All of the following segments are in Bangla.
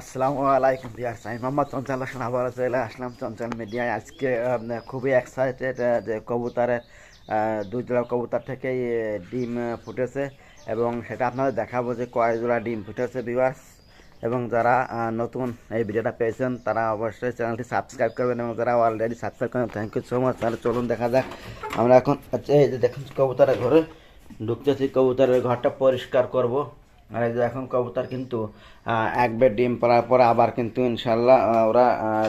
আসসালামু আলাইকুম বিয়ার সাই মোহাম্মদ চঞ্চল হোসেন আবার চলে আসলাম চঞ্চল মিডিয়ায়। আজকে খুবই এক্সাইটেড যে কবুতরের দুই জোড়া কবুতর থেকেই ডিম ফুটেছে এবং সেটা আপনাদের দেখাবো যে কয় জোড়া ডিম ফুটেছে বিওয়ার্স এবং যারা নতুন এই ভিডিওটা পেয়েছেন তারা অবশ্যই চ্যানেলটি সাবস্ক্রাইব করবেন এবং যারা অলরেডি সাবস্ক্রাইব করেন থ্যাংক ইউ সো মাচ তাহলে চলুন দেখা যাক আমরা এখন আচ্ছা, এই যে দেখুন কবুতরের ঘরে ঢুকতেছি কবুতরের ঘরটা পরিষ্কার করব। আর এই যে এখন কবুতর কিন্তু এক বেড ডিম পাড়ার পরে আবার কিন্তু ইনশাল্লাহ ওরা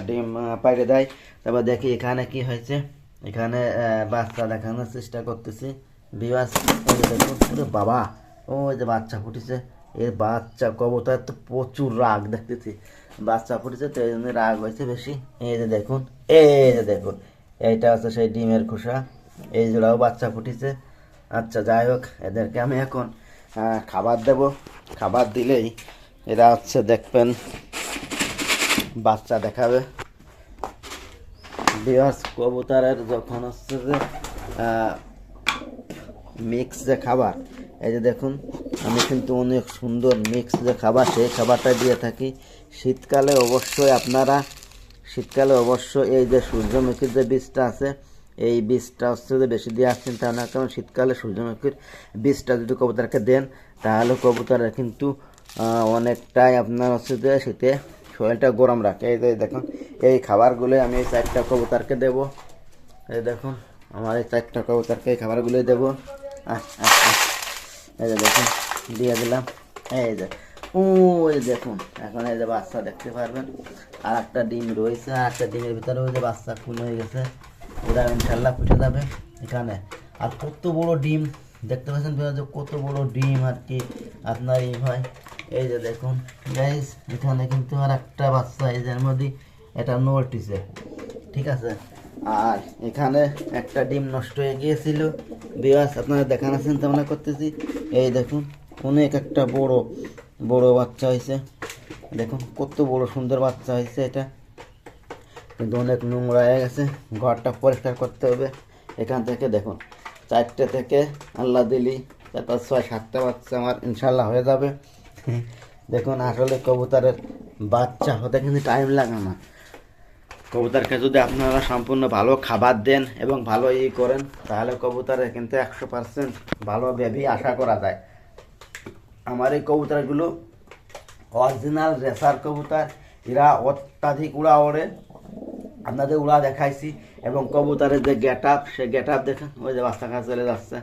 ডিম পাইরে দেয়। তারপর দেখি এখানে কি হয়েছে। এখানে বাচ্চা দেখানোর চেষ্টা করতেছি। বিবাস বাবা, ওই যে বাচ্চা ফুটেছে। এর বাচ্চা কবুতর তো প্রচুর রাগ দেখতেছি। বাচ্চা ফুটেছে তো এই জন্য রাগ হয়েছে বেশি। এই যে দেখুন, এই যে দেখুন, এইটা হচ্ছে সেই ডিমের খোসা। এই জোড়াও বাচ্চা ফুটেছে। আচ্ছা যাই হোক, এদেরকে আমি এখন খাবার দেব। খাবার দিলেই এরা হচ্ছে দেখবেন বাচ্চা দেখাবে। বিয়ার্স, কবুতরের যখন হচ্ছে যে মিক্স যে খাবার, এই যে দেখুন, আমি কিন্তু অনেক সুন্দর মিক্স যে খাবার, সেই খাবারটা দিয়ে থাকি। শীতকালে অবশ্যই আপনারা, শীতকালে অবশ্যই এই যে সূর্যমুখীর যে বীজটা আছে এই বীজটা হচ্ছে যে বেশি দিয়ে আসছেন তা না, কারণ শীতকালে সূর্যমুখীর বীজটা যদি কবুতরকে দেন, তাহলে কবুতরের কিন্তু অনেকটাই আপনার হচ্ছে যে শীতে শরীরটা গরম রাখে। এই যে দেখুন, এই খাবারগুলো আমি এই চারটা কবুতরকে দেবো। এই দেখুন, আমার এই চারটা কবুতরকে এই খাবারগুলোই দেবো। এই যে দেখুন, দিয়ে দিলাম। এই যে, ওই দেখুন, এখন এই যে বাচ্চা দেখতে পারবেন। আর একটা ডিম রয়েছে আর একটা ডিমের ভিতরে ওই যে বাচ্চা খুন হয়ে গেছে। ওরা ইনশাল্লাহ ফুটে যাবে। এখানে। আর কত বড় ডিম, দেখতে পাচ্ছেন যে কত বড় ডিম আর কি আপনার এই হয়। এই যে দেখুন গাইজ এখানে কিন্তু আর একটা বাচ্চা, এই যে মধ্যে এটা নটিছে ঠিক আছে? আর এখানে একটা ডিম নষ্ট হয়ে গিয়েছিল। বিয়াস আপনারা দেখানো চিন্তা ভাবনা করতেছি। এই দেখুন, অনেক একটা বড় বড় বাচ্চা হয়েছে। দেখুন, কত বড় সুন্দর বাচ্চা হয়েছে এটা। কিন্তু অনেক নোংরা হয়ে গেছে, ঘরটা পরিষ্কার করতে হবে। এখান থেকে দেখুন, চারটে থেকে আল্লাহ দিলি, তারপর ছয়, সাতটা বাচ্চা আমার ইনশাল্লাহ হয়ে যাবে। দেখুন, আসলে কবুতরের বাচ্চা হতে কিন্তু টাইম লাগে না। কবুতরকে যদি আপনারা সম্পূর্ণ ভালো খাবার দেন এবং ভালো ই করেন, তাহলে কবুতরের কিন্তু একশো পার্সেন্ট ভালো বেবি আশা করা যায়। আমার এই কবুতরগুলো অরিজিনাল রেসার কবুতর, এরা অত্যাধিক উড়া ওড়ে আপনাদের উড়া দেখাইছি এবং কবুতরের যে গেট আপ সে গেট আপ দেখেন, ওই যে বাচ্চা কাছে চলে যাচ্ছে।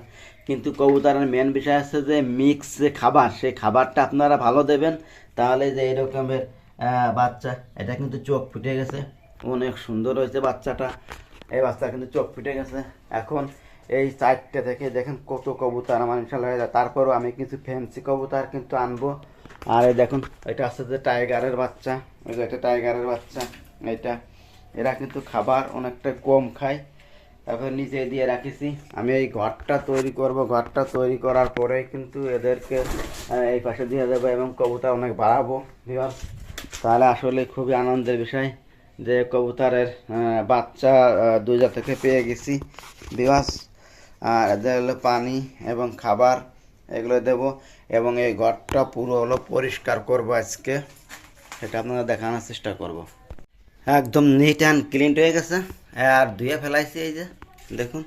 কিন্তু কবুতরের মেন বিষয় আছে যে মিক্স যে খাবার সেই খাবারটা আপনারা ভালো দেবেন, তাহলে যে এরকমের বাচ্চা, এটা কিন্তু চোখ ফুটে গেছে। অনেক সুন্দর হয়েছে বাচ্চাটা। এই বাচ্চা কিন্তু চোখ ফুটে গেছে। এখন এই চারটে থেকে দেখেন কত কবুতর আমার ইনশাল্লাহ হয়ে যায় তারপরও আমি কিছু ফ্যান্সি কবুতর কিন্তু আনব। আর এই দেখুন, এটা আছে যে টাইগারের বাচ্চা। ওই যে এটা টাইগারের বাচ্চা। এটা এরা কিন্তু খাবার অনেকটা কম খায়। তারপর নিচে দিয়ে রাখিছি। আমি এই ঘরটা তৈরি করব। ঘরটা তৈরি করার পরে কিন্তু এদেরকে এই পাশে দিয়ে দেবো এবং কবুতর অনেক বাড়াবো। তাহলে আসলে খুবই আনন্দের বিষয় যে কবুতরের বাচ্চা দুইটা থেকে পেয়ে গেছি। দিবাস আর এদের হলো পানি এবং খাবার, এগুলো দেব এবং এই ঘরটা পুরো হলো পরিষ্কার করব আজকে। সেটা আপনারা দেখানোর চেষ্টা করব। একদম নিট অ্যান্ড ক্লিন হয়ে গেছে। আর ধুয়ে ফেলাইছি এই যে, দেখুন।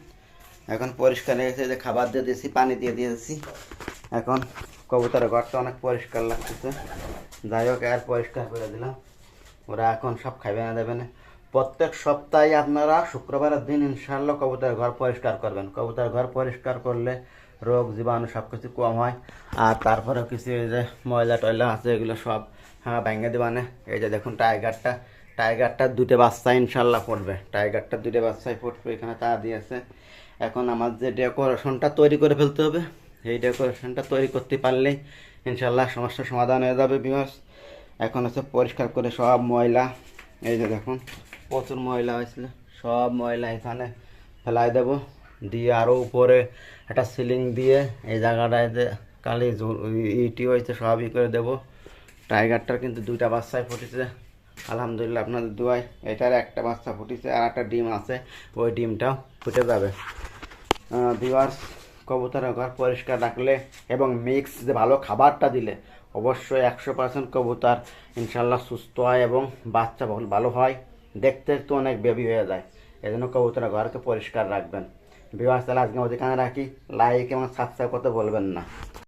এখন পরিষ্কার হয়ে গেছে, এই যে খাবার দিয়ে দিয়েছি, পানি দিয়ে দিয়েছি। এখন কবুতরের ঘরটা অনেক পরিষ্কার লাগতেছে। যাই হোক, আর পরিষ্কার করে দিলাম। ওরা এখন সব খাবে না, দেবে না। প্রত্যেক সপ্তাহে আপনারা শুক্রবারের দিন ইনশাল্লাহ কবুতরের ঘর পরিষ্কার করবেন। কবুতরের ঘর পরিষ্কার করলে রোগ, জীবাণু সব কিছু কম হয়। আর তারপরে কিছু এই যে ময়লা টয়লা আছে, এগুলো সব হ্যাঁ ভেঙে দেবানে এই যে দেখুন টাইগারটা টাইগারটা দুটো বাচ্চা ইনশাল্লাহ পড়বে। টাইগারটা দুটো বাচ্চাই পড়বে, এখানে তা দিয়েছে। এখন আমার যে ডেকোরেশনটা তৈরি করে ফেলতে হবে, এই ডেকোরেশনটা তৈরি করতে পারলেই ইনশাল্লাহ সমস্যার সমাধান হয়ে যাবে বিমাস এখন হচ্ছে পরিষ্কার করে সব ময়লা, এই যে দেখুন, প্রচুর ময়লা হয়েছিল, সব ময়লা এখানে ফেলাই দেবো। দিয়ে আরও উপরে একটা সিলিং দিয়ে এই জায়গাটায় যে কালি ইটি হয়েছে সবই করে দেবো। টাইগারটার কিন্তু দুইটা বাচ্চাই ফুটেছে আলহামদুলিল্লাহ, আপনাদের দুয়ায়। এটার একটা বাচ্চা ফুটেছে, আর একটা ডিম আছে। ওই ডিমটাও ফুটে যাবে। ভিওয়ার্স কবুতরের ঘর পরিষ্কার রাখলে এবং মিক্স যে ভালো খাবারটা দিলে, অবশ্যই একশো পার্সেন্ট কবুতর ইনশাল্লাহ সুস্থ হয় এবং বাচ্চা ভালো- হয়। দেখতে একটু অনেক বেবি হয়ে যায়। এই জন্য কবুতরের ঘরকে পরিষ্কার রাখবেন। বিবাহ তাহলে আজকে আমাদের রাখি। লাইক এবং সাবস্ক্রাইব করতে বলবেন না।